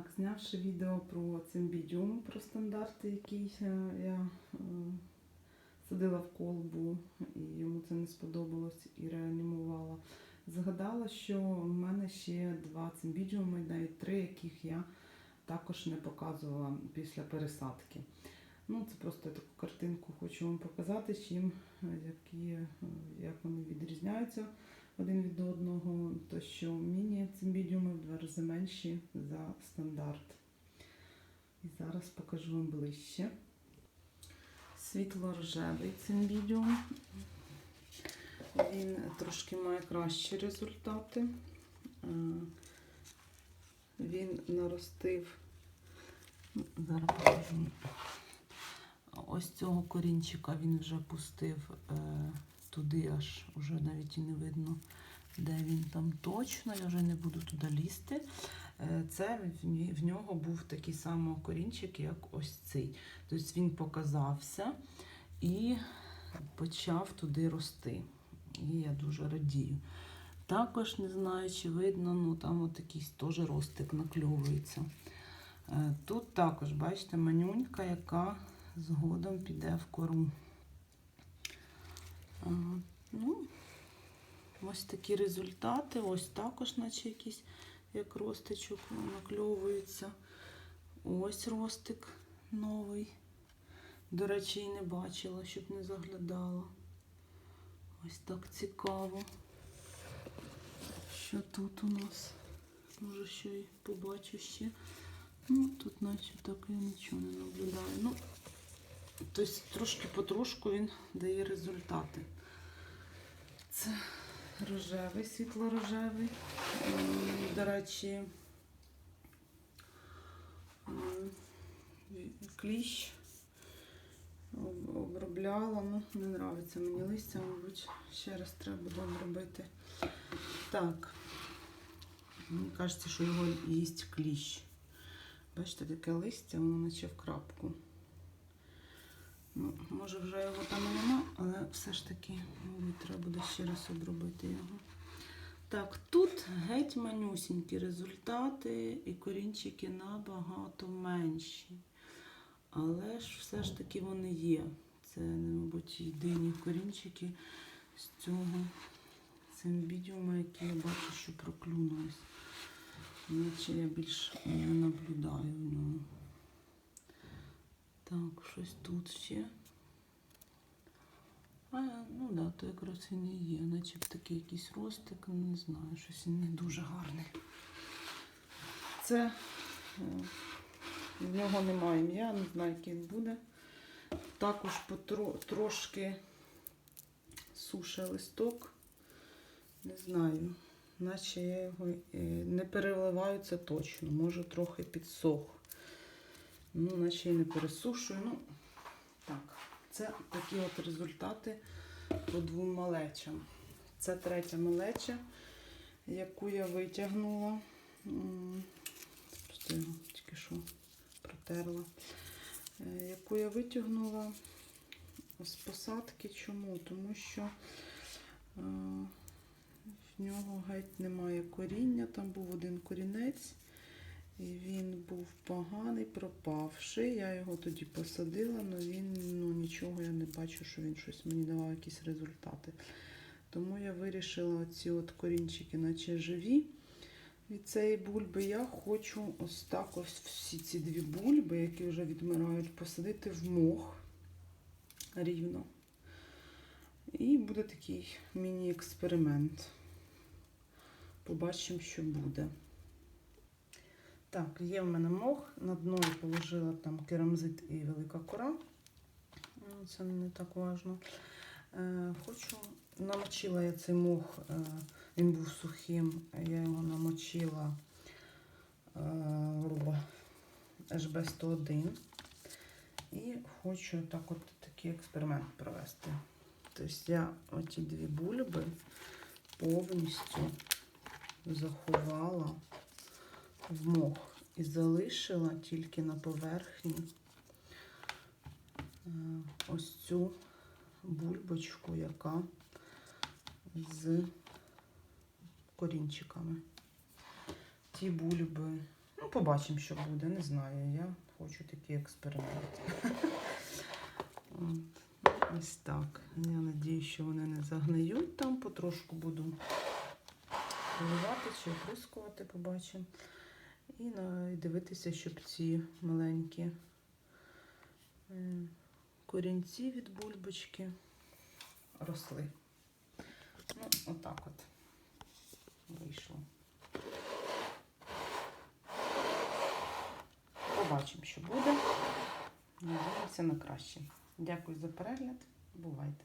Так, знявши відео про цимбідіум, про стандарти, який я е, садила в колбу, і йому це не сподобалось і реанімувала. Згадала, що в мене ще два цимбідіуми, навіть три, яких я також не показувала після пересадки. Ну, це просто я таку картинку хочу вам показати, чим які, е, як вони відрізняються один від одного, то що міні-цимбідіуми в два рази менші за стандарт. І зараз покажу вам ближче. Світло-рожевий цимбідіум. Він трошки має кращі результати. Е, Він наростив. Зараз покажу. Ось цього корінчика він вже пустив е, туди, аж уже навіть і не видно, де він там точно. Я вже не буду туди лізти. Е, це в, нього був такий самий корінчик, як ось цей. Тобто він показався і почав туди рости. І я дуже радію. Також не знаю, чи видно, ну там от якийсь теж ростик накльовується. Е, Тут також, бачите, манюнька, яка згодом піде в кору. Ну, ось такі результати. Ось також, наче якийсь як ростичок накльовується. Ось ростик новий. До речі, і не бачила, щоб не заглядала. Ось так цікаво. Що тут у нас? Може, що і побачу ще. Ну, тут наче так я нічого не наблюдаю. Ну, тобто трошки потрошку він дає результати. Рожевий, світло-рожевий. До речі, кліщ обробляла. Ну, не нравиться мені листя, мабуть, ще раз треба буде обробити. Так. Мені кажеться, що його їсть кліщ. Бачите, таке листя, воно наче в крапку. Ну, може вже його там і нема, але все ж таки, мабуть, треба буде ще раз обробити його. Так, тут геть манюсінькі результати, і корінчики набагато менші. Але ж все ж таки вони є. Це, мабуть, єдині корінчики з цього цимбідіума, які я бачу, що проклюнулись. Наче я більш не наблюдаю в ньому. Так, щось тут ще. А, ну так, да, то якраз і є. Наче б такий якийсь ростик, ну, не знаю, щось не дуже гарний. Це е, в нього немає ім'я, не знаю, який він буде. Також потро, трошки суше листок. Не знаю. Наче я його е, не переливаю це точно. Може трохи підсох. Ну, наче і не пересушую. Ну, так, це такі от результати по двом малечам. Це третя малеча, яку я витягнула. Просто його тільки що протерла. Е, Яку я витягнула з посадки. Чому? Тому що е, в нього геть немає коріння, там був один корінець. І він був поганий, пропавший. Я його тоді посадила, але він ну, нічого я не бачу, що він щось мені давав якісь результати. Тому я вирішила ці от корінчики, наче живі. Від цієї бульби я хочу ось так ось всі ці дві бульби, які вже відмирають, посадити в мох рівно. І буде такий міні-експеримент. Побачимо, що буде. Так, є в мене мох. На дно я положила там керамзит і велика кора. Ну, Це не так важно. Е, хочу, намочила я цей мох, е, він був сухим, я його намочила е, HB101. І хочу так от такий експеримент провести. Тобто я оті дві бульби повністю заховала в і залишила тільки на поверхні е, ось цю бульбочку, яка з корінчиками. Ті бульби, ну, побачимо, що буде. Не знаю. Я хочу такий експеримент. Ось так. Я надію, що вони не загниють там. Потрошку буду поливати чи оприскувати, побачимо. І, дивитися, щоб ці маленькі корінці від бульбочки росли. Ну, отак от вийшло. Побачимо, що буде. Надіємося на краще. Дякую за перегляд. Бувайте.